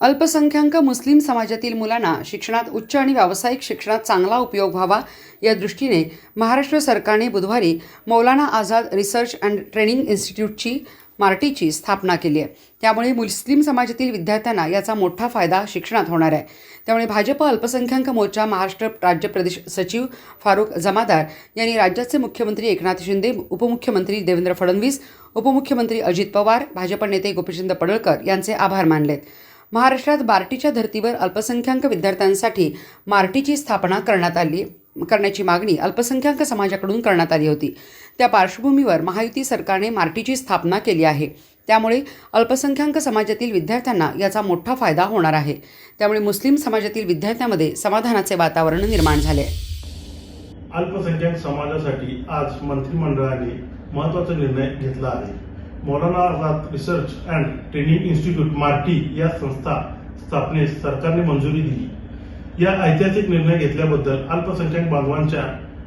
अल्पसंख्याक मुस्लिम समाजातील मुलांना शिक्षणात उच्च आणि व्यावसायिक शिक्षणात चांगला उपयोग व्हावा या दृष्टीने महाराष्ट्र सरकारने बुधवारी Maulana Azad research and training इन्स्टिट्यूटची मार्टीची स्थापना केली आहे. त्यामुळे मुस्लिम समाजातील विद्यार्थ्यांना याचा मोठा फायदा शिक्षणात होणार आहे. त्यामुळे भाजप अल्पसंख्याक मोर्चा महाराष्ट्र राज्य प्रदेश सचिव फारुख जमादार यांनी राज्याचे मुख्यमंत्री एकनाथ शिंदे उपमुख्यमंत्री देवेंद्र फडणवीस उपमुख्यमंत्री अजित पवार भाजप नेते गोपीचंद पडळकर यांचे आभार मानलेत. महाराष्ट्रात बार्टीच्या धर्तीवर अल्पसंख्याक विद्यार्थ्यांसाठी मार्टीची स्थापना करण्यात आली करण्याची मागणी अल्पसंख्याक समाजाकडून करण्यात आली होती. त्या पार्श्वभूमीवर महायुती सरकारने मार्टीची स्थापना केली आहे. त्यामुळे अल्पसंख्याक समाजातील विद्यार्थ्यांना याचा मोठा फायदा होणार आहे. त्यामुळे मुस्लिम समाजातील विद्यार्थ्यांमध्ये समाधानाचे वातावरण निर्माण झाले. अल्पसंख्याक समाजासाठी आज मंत्रिमंडळाने महत्त्वाचा निर्णय घेतला आहे. Maulana Azad research and training institute MARTI या संस्था स्थापनेस सरकारने मंजुरी दिली. या ऐतिहासिक निर्णय घेतल्याबद्दल अल्पसंख्याक बांधवांच्या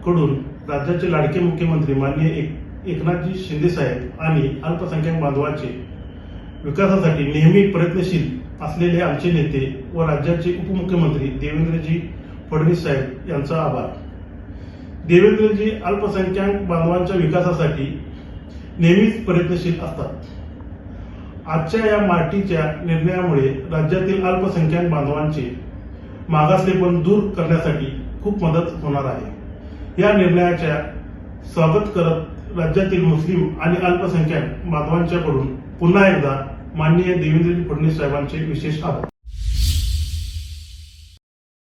कडून राज्याचे लाडके मुख्यमंत्री माननीय एक एकनाथजी शिंदे साहेब आणि अल्पसंख्याक बांधवांचे विकासासाठी नेहमी प्रयत्नशील असलेले आमचे नेते व राज्याचे उपमुख्यमंत्री देवेंद्रजी फडणवीस साहेब यांचा आभार. देवेंद्रजी अल्पसंख्याक बांधवांच्या विकासासाठी नेहमीच प्रयत्नशील असतात. आजच्या या मार्टीच्या निर्णयामुळे राज्यातील अल्पसंख्याक बांधवांचे मागासलेपण दूर करण्यासाठी खूप मदत होणार आहे. या निर्णयाच्या स्वागत करत राज्यातील मुस्लिम आणि अल्पसंख्याक बांधवांच्याकडून पुन्हा एकदा माननीय देवेंद्र फडणवीस साहेबांचे विशेष आभार.